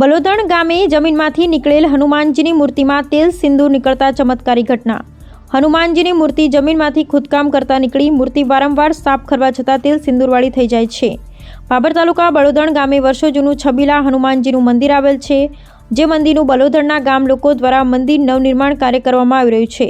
બલોદણ ગામે જમીનમાંથી નીકળેલ હનુમાનજીની મૂર્તિમાં તેલ સિંદૂર નીકળતા ચમત્કારી ઘટના. હનુમાનજીની મૂર્તિ જમીનમાંથી ખોદકામ કરતા નીકળી મૂર્તિ વારંવાર સાફ કરવા છતાં તેલ સિંદૂરવાળી થઈ જાય છે. બાબર તાલુકા બળોદણ ગામે વર્ષો જૂનું છબીલા હનુમાનજીનું મંદિર આવેલ છે, જે મંદિરનું બલોદણના ગામ લોકો દ્વારા મંદિર નવનિર્માણ કાર્ય કરવામાં આવી રહ્યું છે.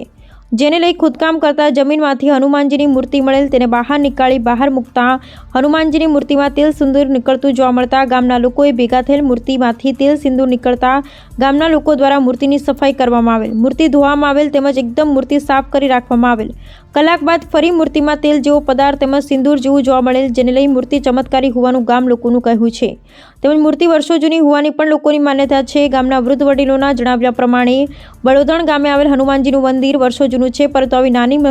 જેને લઈ ખોદકામ કરતા જમીનમાંથી હનુમાનજીની મૂર્તિ મળેલ તેને બહાર નીકાળી બહાર મૂકતા હનુમાનજીની મૂર્તિમાં તેલ સિંદૂર નીકળતું જોવા મળતા ગામના લોકોએ ભેગા થયેલ મૂર્તિમાંથી તેલ સિંદૂર નીકળતા ગામના લોકો દ્વારા મૂર્તિની સફાઈ કરવામાં આવેલ. મૂર્તિ ધોવામાં આવેલ તેમજ એકદમ મૂર્તિ સાફ કરી રાખવામાં આવેલ. કલાક બાદ ફરી મૂર્તિમાં તેલ જેવો પદાર્થ તેમજ સિંદૂર જેવું જોવા મળેલ જેને લઈ મૂર્તિ ચમત્કારી હોવાનું ગામ લોકોનું કહેવું છે. તેમજ મૂર્તિ વર્ષો જૂની હોવાની પણ લોકોની માન્યતા છે. ગામના વૃદ્ધ વડીલોના જણાવ્યા પ્રમાણે, બળોદણ ગામે આવેલ હનુમાનજીનું મંદિર વર્ષો જૂનું છે, પરંતુ આવી નાની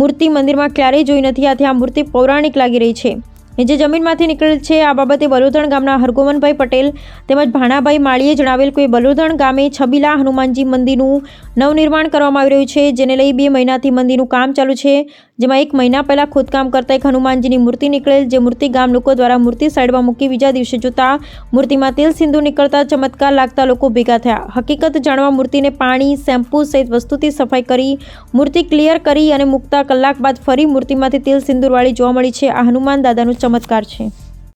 મૂર્તિ મંદિરમાં ક્યારેય જોઈ નથી. આથી આ મૂર્તિ પૌરાણિક લાગી રહી છે. જે જમીનમાંથી નીકળેલ છે, આ બાબતે બલોદણ ગામના હરગોવનભાઈ પટેલ તેમજ ભાણાભાઈ માળીએ જણાવેલ કે બલોદણ ગામે છબીલા હનુમાનજી મંદિરનું નવનિર્માણ કરવામાં આવી રહ્યું છે, જેને લઈ બે મહિનાથી મંદિરનું કામ ચાલુ છે. જેમાં એક મહિના પહેલા ખોદકામ કરતા એક હનુમાનજીની મૂર્તિ નીકળેલ, જે મૂર્તિ ગામ લોકો દ્વારા મૂર્તિ સાઈડમાં મૂકી બીજા દિવસે જોતા મૂર્તિમાં તેલ સિંધુ નીકળતા ચમત્કાર લાગતા લોકો ભેગા થયા. હકીકત જાણવા મૂર્તિને પાણી, શેમ્પૂ સહિત વસ્તુથી સફાઈ કરી, મૂર્તિ ક્લિયર કરી અને મૂકતા કલાક બાદ ફરી મૂર્તિમાંથી તેલ સિંદૂરવાળી જોવા મળી છે. આ હનુમાન દાદાનો ચમત્કાર છે.